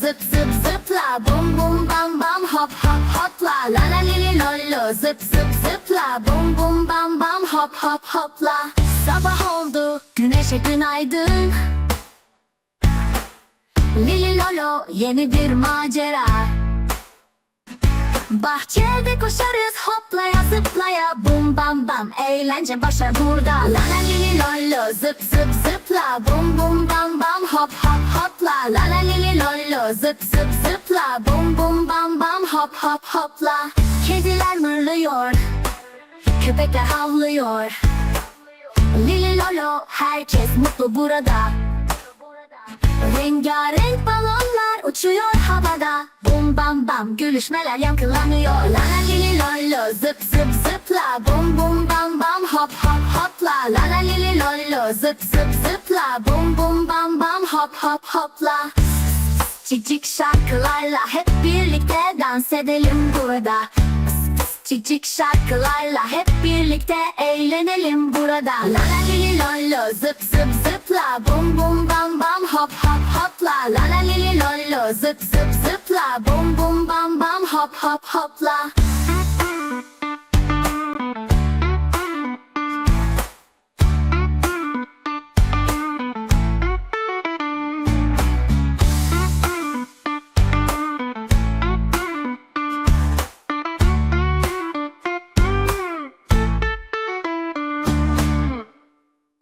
zıp zıp zıpla. Bum bum bam bam. Hop hop hopla. La la li li lollo zıp zıp zıpla. Bum bum bam bam. Hop hop hopla. Sabah oldu. Güneşe günaydın Lili lolo yeni bir macera. Bahçede koşarız. Hoplaya zıplaya. Bum bam bam. Eğlence başlar burada. La la li li lollo zıp zıp zıpla. Bum bum bam bam. Hop hop hopla La la li li lollo zıp zıp zıpla. Bum bum bam bam. Hop hop hopla. Kediler mırlıyor. Köpekler havlıyor. Lili lolo herkes mutlu burada. Rengarenk balonlar uçuyor havada. Bum bam bam. Gülüşmeler yankılanıyor. La la li li lollo zıp zıp zıpla. Bum bum bam bam. Hop hop hopla. La la li li lollo zıp zıp zıpla. Bum bum bam bam hop hop hopla. Cicik şarkılarla hep birlikte dans edelim burada. Cicik şarkılarla hep birlikte eğlenelim burada. La la li li lollo zıp zıp zıpla. Bum bum bam bam hop hop hopla. La la li li lollo zıp zıp zıpla. Bum bum bam bam hop hop hopla